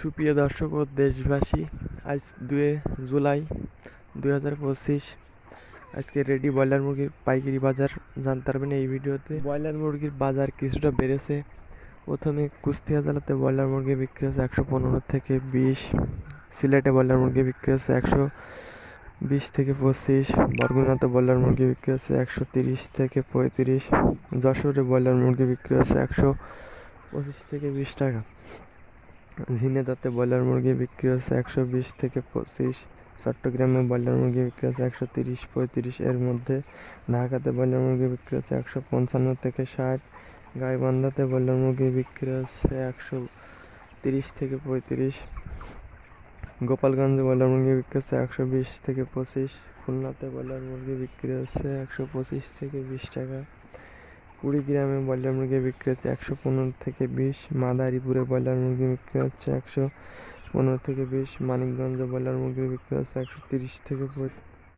সুপ্রিয় দর্শক ও দেশবাসী, আজ দুয়ে জুলাই দুই হাজার পঁচিশ। আজকে রেডি ব্রয়লার মুরগির পাইকারি বাজার, জানতে পারবেন এই ভিডিওতে। ব্রয়লার মুরগির বাজার কিছুটা বেড়েছে। প্রথমে কুষ্টিয়া জেলাতে ব্রয়লার মুরগি বিক্রি হচ্ছে একশো পনেরো থেকে বিশ। সিলেটে ব্রয়লার মুরগি বিক্রি হচ্ছে একশো বিশ থেকে পঁচিশ। বরগুনাতে ব্রয়লার মুরগি বিক্রি হচ্ছে একশো তিরিশ থেকে পঁয়ত্রিশ। যশোরে ব্রয়লার মুরগি বিক্রি হচ্ছে একশো পঁচিশ থেকে বিশ টাকা। ঝিনেদাতে ব্রয়লার মুরগি বিক্রি হচ্ছে একশো বিশ থেকে পঁচিশ। চট্টগ্রামে ব্রয়লার মুরগি বিক্রি হচ্ছে একশো তিরিশ, পঁয়ত্রিশ। এর মধ্যে ঢাকাতে ব্রয়লার মুরগি বিক্রি হচ্ছে একশো পঞ্চান্ন থেকে ষাট। গাইবান্ধাতে ব্রয়লার মুরগি বিক্রি হচ্ছে একশো তিরিশ থেকে পঁয়ত্রিশ। গোপালগঞ্জে ব্রয়লার মুরগি বিক্রি হচ্ছে একশো বিশ থেকে পঁচিশ। খুলনাতে ব্রয়লার মুরগি বিক্রি হচ্ছে একশো পঁচিশ থেকে বিশ টাকা। কুড়িগ্রামে ব্রয়লার মুরগি বিক্রি হচ্ছে একশো পনেরো থেকে বিশ। মাদারীপুরে ব্রয়লার মুরগি বিক্রি হচ্ছে একশো পনেরো থেকে বিশ। মানিকগঞ্জে ব্রয়লার মুরগি বিক্রি হচ্ছে একশো তিরিশ থেকে